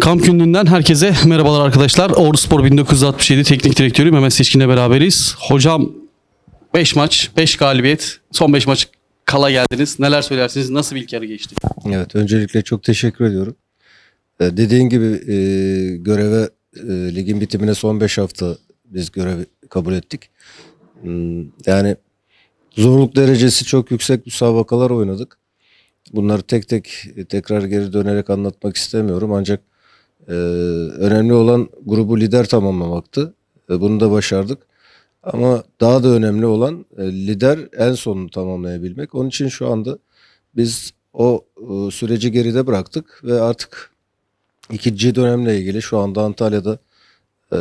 Kamp günlüğünden herkese merhabalar arkadaşlar. Ordu Spor 1967 Teknik Direktörü Mehmet Seçkin'le beraberiz. Hocam 5 maç, 5 galibiyet, son 5 maç kala geldiniz. Neler söylersiniz? Nasıl bir ilk yarı geçti? Evet, öncelikle çok teşekkür ediyorum. Ee, dediğin gibi e, göreve, e, ligin bitimine son 5 hafta biz görevi kabul ettik. Hmm, yani zorluk derecesi çok yüksek müsabakalar oynadık. Bunları tek tek tekrar geri dönerek anlatmak istemiyorum ancak e, önemli olan grubu lider tamamlamaktı. E, bunu da başardık. Ama daha da önemli olan e, lider en sonunu tamamlayabilmek. Onun için şu anda biz o e, süreci geride bıraktık ve artık ikinci dönemle ilgili şu anda Antalya'da e,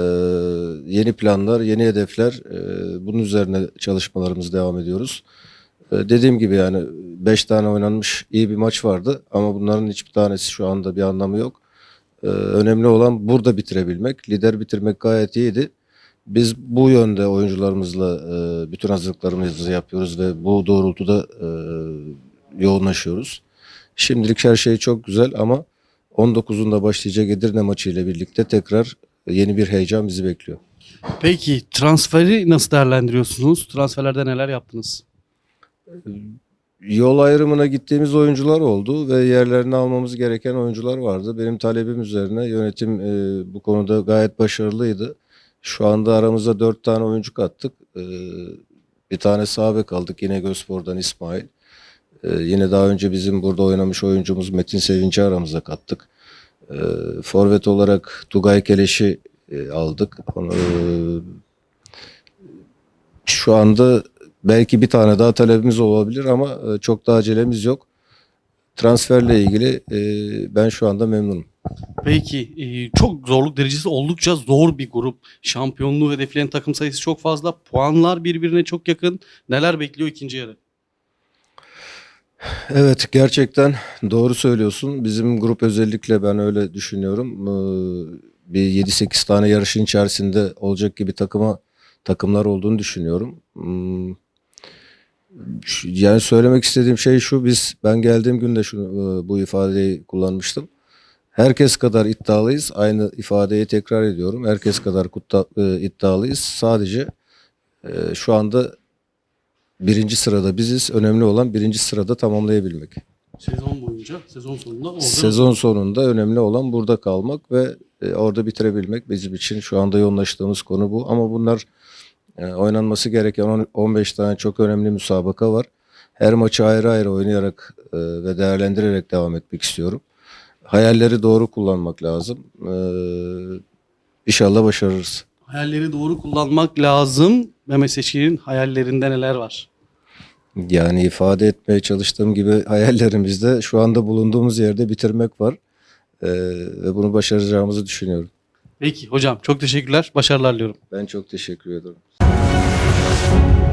yeni planlar, yeni hedefler e, bunun üzerine çalışmalarımız devam ediyoruz. E, dediğim gibi yani 5 tane oynanmış iyi bir maç vardı ama bunların hiçbir tanesi şu anda bir anlamı yok. E, önemli olan burada bitirebilmek. Lider bitirmek gayet iyiydi. Biz bu yönde oyuncularımızla e, bütün hazırlıklarımızı yapıyoruz ve bu doğrultuda e, yoğunlaşıyoruz. Şimdilik her şey çok güzel ama 19'unda başlayacak Edirne maçı ile birlikte tekrar yeni bir heyecan bizi bekliyor. Peki transferi nasıl değerlendiriyorsunuz? Transferlerde neler yaptınız? Yol ayrımına gittiğimiz oyuncular oldu ve yerlerini almamız gereken oyuncular vardı. Benim talebim üzerine yönetim e, bu konuda gayet başarılıydı. Şu anda aramıza dört tane oyuncu kattık. E, bir tane sağ bek aldık yine Gözspor'dan İsmail. E, yine daha önce bizim burada oynamış oyuncumuz Metin Sevinci aramıza kattık. E, forvet olarak Tugay Keleş'i e, aldık. Onu, e, şu anda belki bir tane daha talebimiz olabilir ama e, çok da acelemiz yok. Transferle ilgili e, ben şu anda memnunum. Peki e, çok zorluk derecesi oldukça zor bir grup. Şampiyonluğu hedefleyen takım sayısı çok fazla. Puanlar birbirine çok yakın. Neler bekliyor ikinci yarı? Evet gerçekten doğru söylüyorsun. Bizim grup özellikle ben öyle düşünüyorum. Bir 7-8 tane yarışın içerisinde olacak gibi takıma takımlar olduğunu düşünüyorum. Yani söylemek istediğim şey şu biz ben geldiğim günde şunu e, bu ifadeyi kullanmıştım. Herkes kadar iddialıyız. Aynı ifadeyi tekrar ediyorum. Herkes kadar kutta, e, iddialıyız. Sadece e, şu anda birinci sırada biziz. Önemli olan birinci sırada tamamlayabilmek. Sezon boyunca, sezon sonunda orada Sezon sonunda önemli olan burada kalmak ve e, orada bitirebilmek bizim için şu anda yoğunlaştığımız konu bu. Ama bunlar e, oynanması gereken on- 15 tane çok önemli müsabaka var. Her maçı ayrı ayrı oynayarak e, ve değerlendirerek devam etmek istiyorum. Hayalleri doğru kullanmak lazım. E, İnşallah başarırız. Hayalleri doğru kullanmak lazım. Mehmet Seçkin'in hayallerinde neler var? Yani ifade etmeye çalıştığım gibi hayallerimizde şu anda bulunduğumuz yerde bitirmek var. E, ve bunu başaracağımızı düşünüyorum. Peki hocam çok teşekkürler. Başarılar diliyorum. Ben çok teşekkür ederim. Thank you